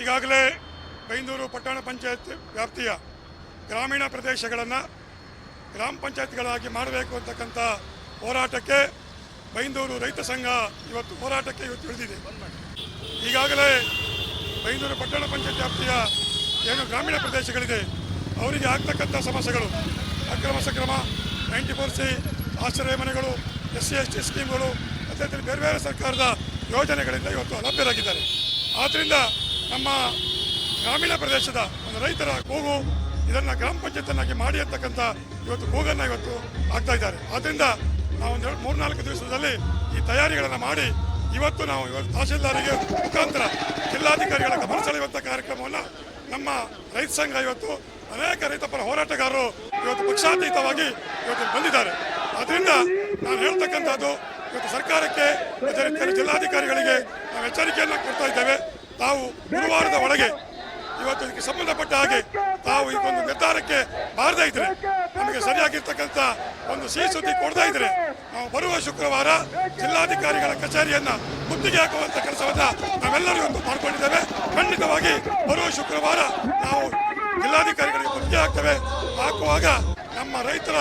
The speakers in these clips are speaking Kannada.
ಈಗಾಗಲೇ ಬೈಂದೂರು ಪಟ್ಟಣ ಪಂಚಾಯತ್ ವ್ಯಾಪ್ತಿಯ ಗ್ರಾಮೀಣ ಪ್ರದೇಶಗಳನ್ನು ಗ್ರಾಮ ಪಂಚಾಯತ್ಗಳಾಗಿ ಮಾಡಬೇಕು ಅಂತಕ್ಕಂಥ ಹೋರಾಟಕ್ಕೆ ಬೈಂದೂರು ರೈತ ಸಂಘ ಇವತ್ತು ಹೋರಾಟಕ್ಕೆ ಇವತ್ತು ಇಳಿದಿದೆ. ಈಗಾಗಲೇ ಬೈಂದೂರು ಪಟ್ಟಣ ಪಂಚಾಯತ್ ವ್ಯಾಪ್ತಿಯ ಏನು ಗ್ರಾಮೀಣ ಪ್ರದೇಶಗಳಿದೆ, ಅವರಿಗೆ ಆಗ್ತಕ್ಕಂಥ ಸಮಸ್ಯೆಗಳು, ಅಕ್ರಮ ಸಕ್ರಮ, ನೈಂಟಿ ಫೋರ್ ಸಿ, ಆಶ್ರಯ ಮನೆಗಳು ಎಸ್ ಸಿ ಎಸ್ ಟಿ ಸ್ಕೀಮ್ಗಳು ಅದೇ ಬೇರೆ ಬೇರೆ ಸರ್ಕಾರದ ಯೋಜನೆಗಳಿಂದ ಇವತ್ತು ಅಲಭ್ಯರಾಗಿದ್ದಾರೆ. ಆದ್ದರಿಂದ ನಮ್ಮ ಗ್ರಾಮೀಣ ಪ್ರದೇಶದ ಒಂದು ರೈತರ ಕೂಗು ಇದನ್ನು ಗ್ರಾಮ ಪಂಚಾಯತನ್ನಾಗಿ ಮಾಡಿ ಅಂತಕ್ಕಂಥ ಇವತ್ತು ಕೂಗನ್ನ ಇವತ್ತು ಆಗ್ತಾ ಇದ್ದಾರೆ. ಆದ್ದರಿಂದ ನಾವು ಒಂದು ಎರಡು ಮೂರ್ನಾಲ್ಕು ದಿವಸದಲ್ಲಿ ಈ ತಯಾರಿಗಳನ್ನು ಮಾಡಿ ಇವತ್ತು ನಾವು ಇವತ್ತು ತಹಶೀಲ್ದಾರಿಗೆ ಮುಖಾಂತರ ಜಿಲ್ಲಾಧಿಕಾರಿಗಳ ಗಮನ ಸೆಳೆಯುವಂಥ ಕಾರ್ಯಕ್ರಮವನ್ನು ನಮ್ಮ ರೈತ ಸಂಘ ಇವತ್ತು ಅನೇಕ ರೈತಪರ ಹೋರಾಟಗಾರರು ಇವತ್ತು ಪಕ್ಷಾತೀತವಾಗಿ ಇವತ್ತು ಬಂದಿದ್ದಾರೆ. ಆದ್ದರಿಂದ ನಾನು ಹೇಳ್ತಕ್ಕಂಥದ್ದು, ಇವತ್ತು ಸರ್ಕಾರಕ್ಕೆ ಜಿಲ್ಲಾಧಿಕಾರಿಗಳಿಗೆ ನಾವು ಎಚ್ಚರಿಕೆಯನ್ನು ಕೊಡ್ತಾ ತಾವು ಗುರುವಾರದ ಒಳಗೆ ಇವತ್ತು ಇದಕ್ಕೆ ಸಂಬಂಧಪಟ್ಟ ಹಾಗೆ ತಾವು ಈ ಒಂದು ನಿರ್ಧಾರಕ್ಕೆ ಬಾರದೇ ಇದ್ರೆ, ನಮಗೆ ಸರಿಯಾಗಿರ್ತಕ್ಕಂಥ ಒಂದು ಸಿಹಿ ಸುದ್ದಿ ಕೊಡ್ತಾ ಇದ್ರೆ ನಾವು ಬರುವ ಶುಕ್ರವಾರ ಜಿಲ್ಲಾಧಿಕಾರಿಗಳ ಕಚೇರಿಯನ್ನ ಮುತ್ತಿಗೆ ಹಾಕುವಂಥ ಕೆಲಸವನ್ನು ನಾವೆಲ್ಲರೂ ಒಂದು ಮಾಡ್ಕೊಂಡಿದ್ದೇವೆ ಖಂಡಿತವಾಗಿ ಬರುವ ಶುಕ್ರವಾರ ನಾವು ಜಿಲ್ಲಾಧಿಕಾರಿಗಳಿಗೆ ಮುತ್ತಿಗೆ ಹಾಕ್ತೇವೆ. ಹಾಕುವಾಗ ನಮ್ಮ ರೈತರ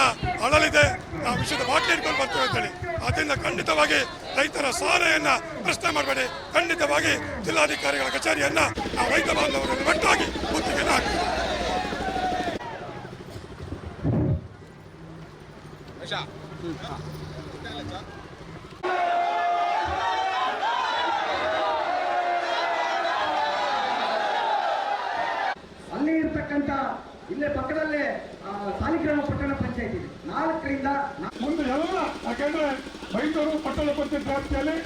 ಅಳಲಿದೆ. ನಾವು ವಿಷಯದ ಬಾಟ್ಲಿ ಇಟ್ಕೊಂಡು ಬರ್ತೇವೆ ಅಂತೇಳಿ. ಆದ್ದರಿಂದ ಖಂಡಿತವಾಗಿ ರೈತರ ಸಾಲೆಯನ್ನ ಪ್ರಶ್ನೆ ಮಾಡಬೇಡಿ. ಖಂಡಿತವಾಗಿ ಜಿಲ್ಲಾಧಿಕಾರಿಗಳ ಕಚೇರಿಯನ್ನ ನಾವು ರೈತ ಬಾಂಧವರನ್ನು ಒಟ್ಟಾಗಿ ಮುತ್ತಿಗೆ ಹಾಕ್ತೇವೆ ಅಲ್ಲಿ ಇರ್ತಕ್ಕಂಥ ಇಲ್ಲೇ ಪಕ್ಕದಲ್ಲೇ ಸಾಲಿಗ್ರಾಮ ಪಟ್ಟಣ ಪಂಚಾಯತ್ ನಾಲ್ಕರಿಂದ ಮುಂದೆ ಎಲ್ಲ ಯಾಕೆಂದ್ರೆ ಮೈಸೂರು ಪಟ್ಟಣ ಪಂಚಾಯತ್ ವ್ಯಾಪ್ತಿಯಲ್ಲಿ